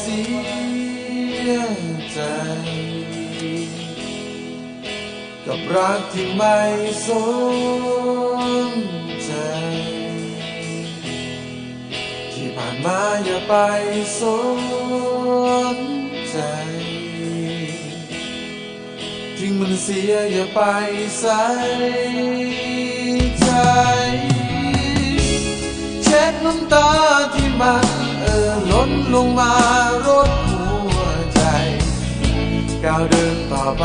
เสียใจ กับรักที่ไม่สนใจ ที่ผ่านมาอย่าไปสนใจ ทิ้งมันเสียอย่าไปใส่ใจ ไป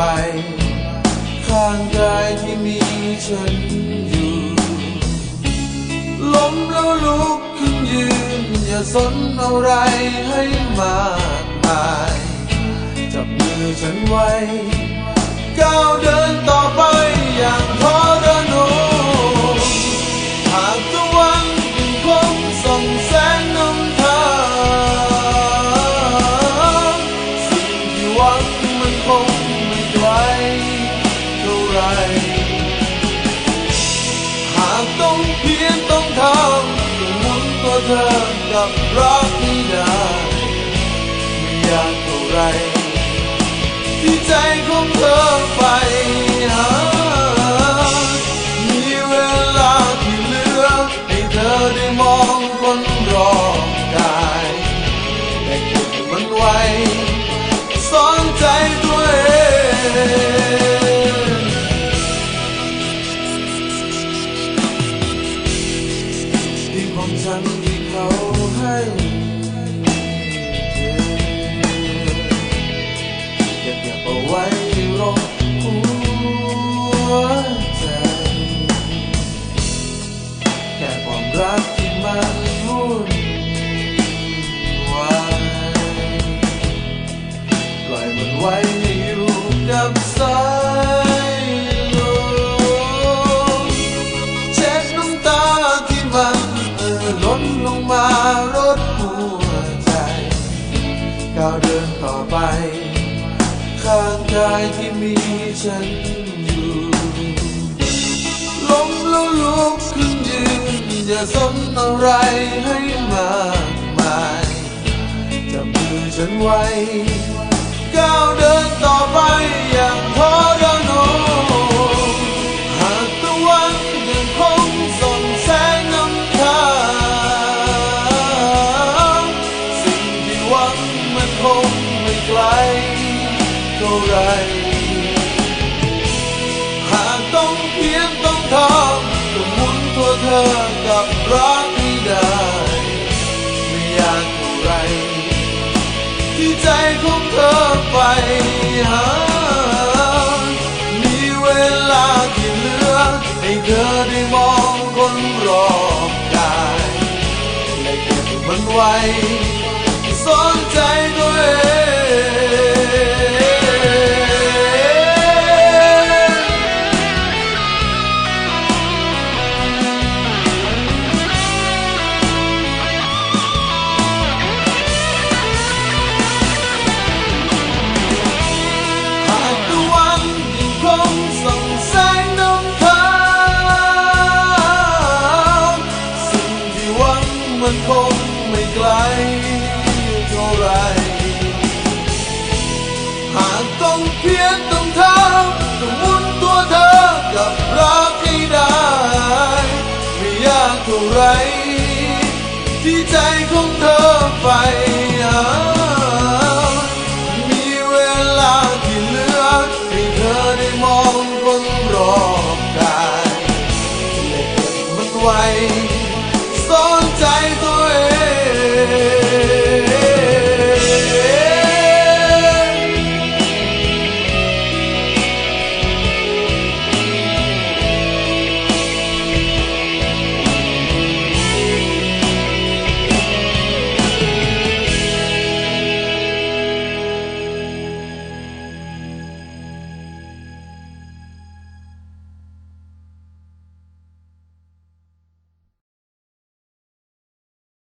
ข้างกายที่มีฉันอยู่ล้มแล้วลุกขึ้นยืน อย่าสนอะไรให้มากมาย จับมือฉันไว้ ก้าวเดินต่อไปอย่างทรนงหากตะวันยังคงส่องแสงนำทางสิ่งที่หวังมันคง ไร หากต้องเพียงต้องทำต้องหมุนตัวเธอกับรักนี้ได้ไม่ยากเท่าไร ที่ใจของเธอไปหา ของฉันที่เขาให้เธอเก็บเก็บเอาไว้รบหัวใจ แค่ความรักที่มันวุ่นวายปล่อยมันไว้ายที่มีฉันอยู่ล้มแล้วลุกขึ้นยืนอย่าสนอะไรให้มากมายจับมือฉันไว้ก้าวเดิน ไร หากต้องเพียรต้องทำต้องมุนตัวเธอกับรักให้ได้ ไม่ยากเท่าไร ที่ใจของเธอไปหา มีเวลาที่เหลือ ให้เธอได้มองคนรอบกายและเก็บมันไว้ ไร ที่ใจของเธอ